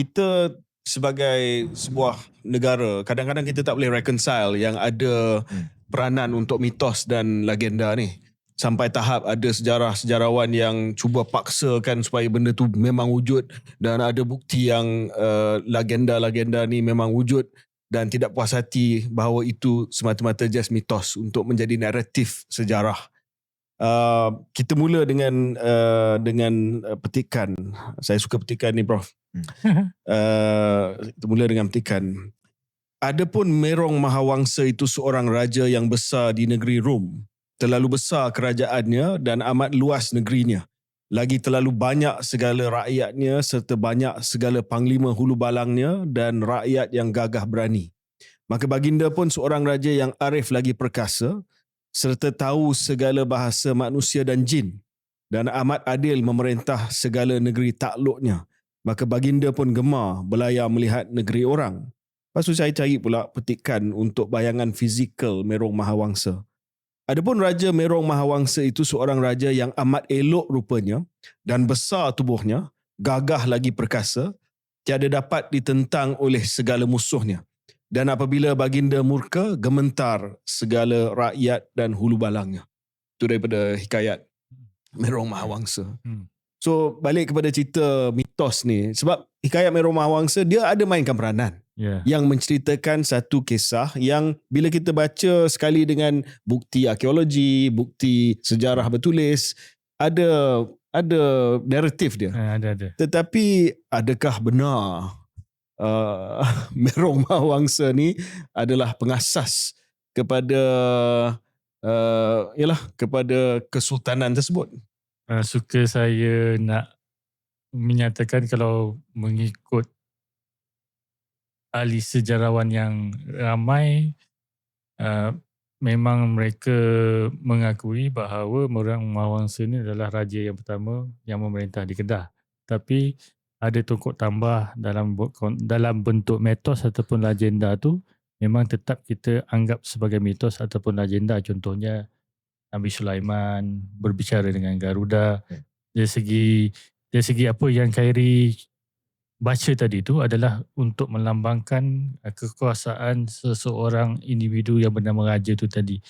kita sebagai sebuah negara kadang-kadang kita tak boleh reconcile yang ada Hmm. peranan untuk mitos dan legenda ni sampai tahap ada sejarah-sejarawan yang cuba paksakan supaya benda tu memang wujud dan ada bukti yang uh, legenda-legenda ni memang wujud dan tidak puas hati bahawa itu semata-mata just mitos untuk menjadi naratif sejarah. Uh, kita mula dengan uh, dengan uh, petikan. Saya suka petikan ni Prof. Uh, kita mula dengan petikan. Adapun Merong Mahawangsa itu seorang raja yang besar di negeri Rom. Terlalu besar kerajaannya dan amat luas negerinya. Lagi terlalu banyak segala rakyatnya serta banyak segala panglima hulu balangnya dan rakyat yang gagah berani. Maka baginda pun seorang raja yang arif lagi perkasa serta tahu segala bahasa manusia dan jin dan amat adil memerintah segala negeri takluknya. Maka baginda pun gemar belayar melihat negeri orang. Lepas tu saya cari pula petikan untuk bayangan fizikal Merong Mahawangsa. Adapun Raja Merong Mahawangsa itu seorang raja yang amat elok rupanya dan besar tubuhnya, gagah lagi perkasa, tiada dapat ditentang oleh segala musuhnya. Dan apabila baginda murka, gementar segala rakyat dan hulu balangnya. Itu daripada hikayat Merong Mahawangsa. Hmm. So balik kepada cerita mitos ni sebab hikayat Merong Mahawangsa dia ada mainkan peranan Ya. yang menceritakan satu kisah yang bila kita baca sekali dengan bukti arkeologi, bukti sejarah bertulis, ada ada naratif dia. Eh, ada ada. Tetapi adakah benar uh, Merong Mahawangsa ni adalah pengasas kepada uh, yalah kepada kesultanan tersebut? Uh, suka saya nak menyatakan kalau mengikut ahli sejarawan yang ramai uh, memang mereka mengakui bahawa Merang Mawangsa ini adalah raja yang pertama yang memerintah di Kedah. Tapi ada tokok tambah dalam dalam bentuk mitos ataupun legenda tu memang tetap kita anggap sebagai mitos ataupun legenda. Contohnya Nabi Sulaiman berbicara dengan Garuda. Dari segi dari segi apa yang Khairi baca tadi tu adalah untuk melambangkan uh, kekuasaan seseorang individu yang bernama raja tu tadi.